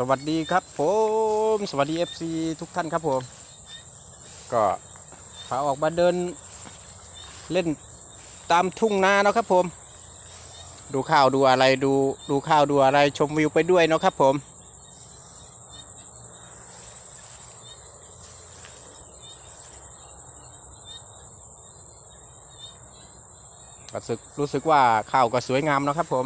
สวัสดีครับผมสวัสดี FC ทุกท่านครับผม ก็พาออกมาเดินเล่นตามทุ่งนาเนาะครับผม ดูข้าวดูอะไรดูดูข้าวดูอะไรชมวิวไปด้วยเนาะครับผมรู้สึกรู้สึกว่าข้าวก็สวยงามเนาะครับผม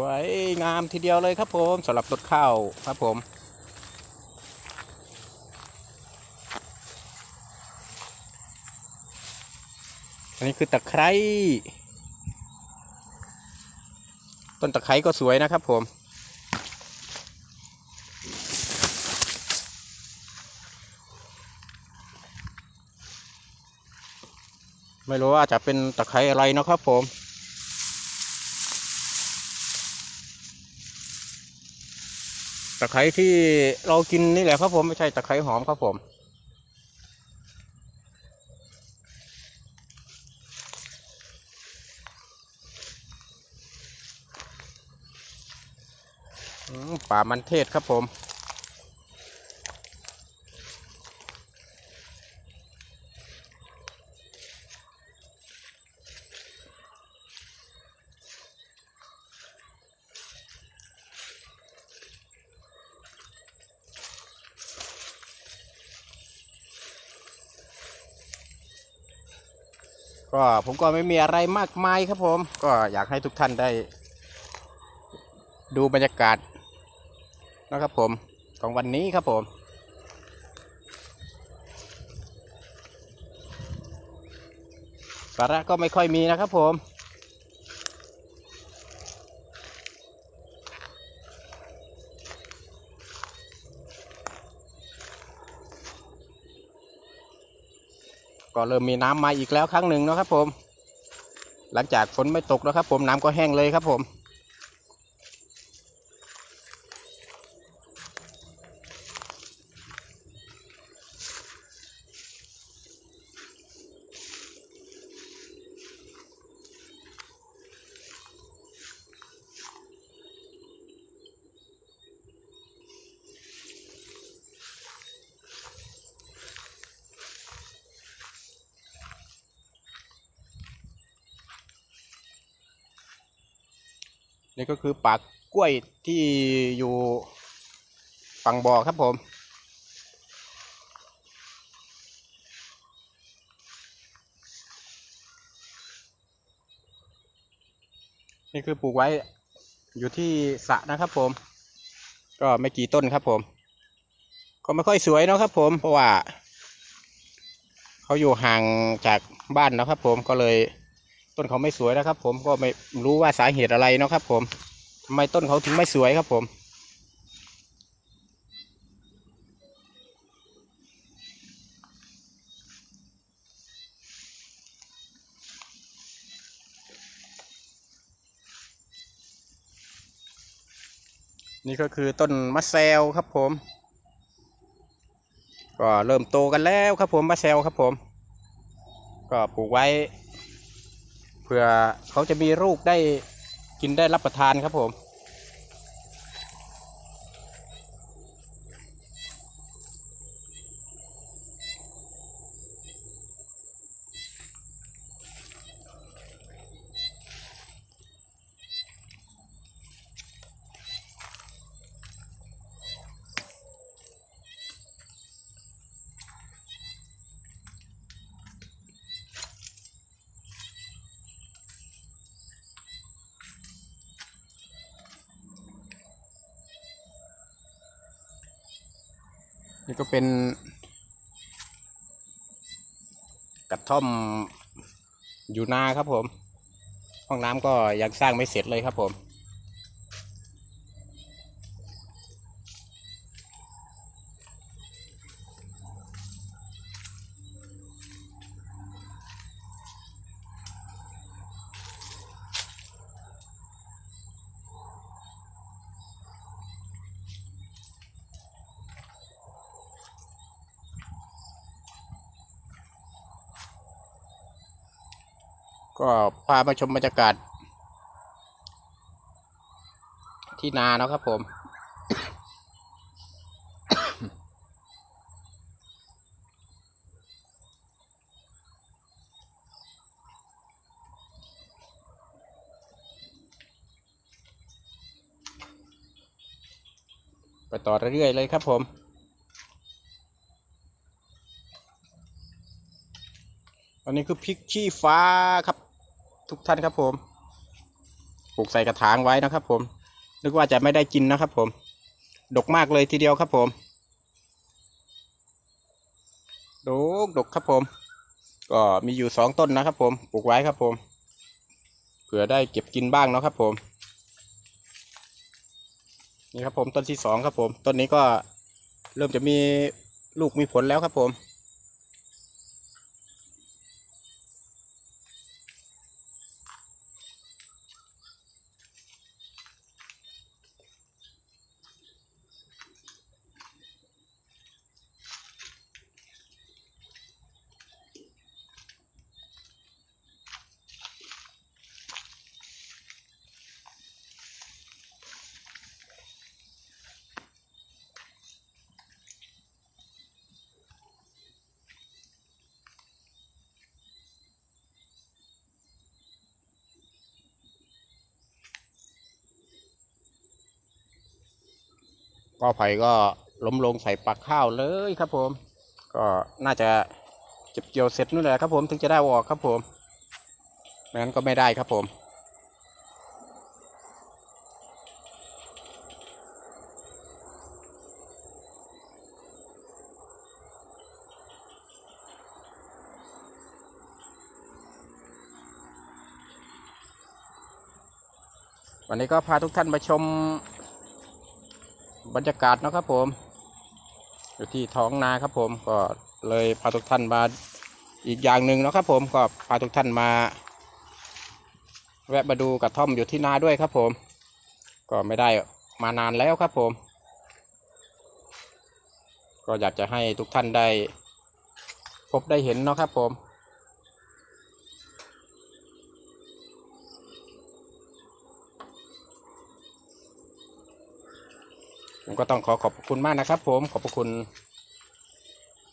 วยงามทีเดียวเลยครับผมสำหรับรถข้าวครับผมอันนี้คือตะไคร้ต้นตะไคร้ก็สวยนะครับผม ไม่รู้ว่าจะเป็นตะไคร้อะไรนะครับผมะไคร้ที่เรากินนี่แหละครับผมไม่ใช่ตะไคร้หอมครับผมอืมป่ามันเทศครับผม ก็ผมก็ไม่มีอะไรมากมายครับผม ก็อยากให้ทุกท่านได้ ดูบรรยากาศนะครับผมของวันนี้ครับผมสาระก็ไม่ค่อยมีนะครับผม ก็เริ่มมีน้ำมาอีกแล้วครั้งหนึ่งนะครับผม หลังจากฝนไม่ตกแล้วครับผมน้ำก็แห้งเลยครับผม นี่ก็คือปากกล้วยที่อยู่ฝั่งบ่อครับผมนี่คือปลูกไว้อยู่ที่สระนะครับผม ก็ไม่กี่ต้นครับผม ก็ไม่ค่อยสวยเนาะครับผมเพราะว่า เขาอยู่ห่างจากบ้านนะครับผมก็เลย ต้นเขาไม่สวยนะครับ ผมก็ไม่รู้ว่าสาเหตุอะไรเนาะครับ ผมทำไมต้นเขาถึงไม่สวยครับ ผมนี่ก็คือต้นมะแซวครับผม ก็เริ่มโตกันแล้วครับผมมะแซวครับผม ก็ปลูกไว้ เพื่อเขาจะมีลูกได้กินได้รับประทานครับผม นี่ก็เป็น กระท่อมอยู่นาครับผม ห้องน้ำก็ยังสร้างไม่เสร็จเลยครับผม ก็พามาชมบรรยากาศ ที่นาเนาะครับผม ไปต่อเรื่อยๆเลยครับผมอันนี้คือพริกชี้ฟ้าครับ ทุกท่านครับผมปลูกใส่กระถางไว้นะครับ ผม นึกว่าจะไม่ได้กินนะครับ ผม ดกมากเลยทีเดียวครับ ผมดกดกครับผม ก็มีอยู่สองต้นนะครับ ผมปลูกไว้ครับผมเผื่อได้เก็บกินบ้างเนาะครับ ผม นี่ครับผมต้นที่สองครับผม ต้นนี้ก็เริ่มจะมีลูกมีผลแล้วครับผม ก็ไผ่ก็ล้มลงใส่ปักข้าวเลยครับผม ก็น่าจะเก็บเกี่ยวเสร็จนู่นแหละครับผมถึงจะได้เอาออกครับผมไม่งั้นก็ไม่ได้ครับผมวันนี้ก็พาทุกท่านมาชม บรรยากาศเนาะครับผม อยู่ที่ท้องนาครับผมก็เลยพาทุกท่านมาอีกอย่างหนึ่งเนาะครับผมก็พาทุกท่านมา แวะมาดูกระท่อมอยู่ที่นาด้วยครับผม ก็ไม่ได้มานานแล้วครับผม ก็อยากจะให้ทุกท่านได้ พบได้เห็นเนาะครับผม ก็ต้องขอขอบคุณมากนะครับ ผมขอบคุณ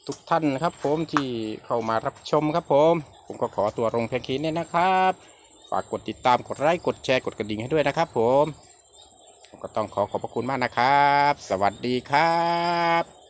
ทุกท่านนะครับ ผมที่เข้ามารับชมครับ ผม ผมก็ขอตัวลงเพียงแค่นี้นะครับ ฝากกดติดตามกดไลค์กดแชร์กดกระดิ่งให้ด้วยนะครับ ผมผมก็ต้องขอขอบพระคุณมากนะครับ สวัสดีครับ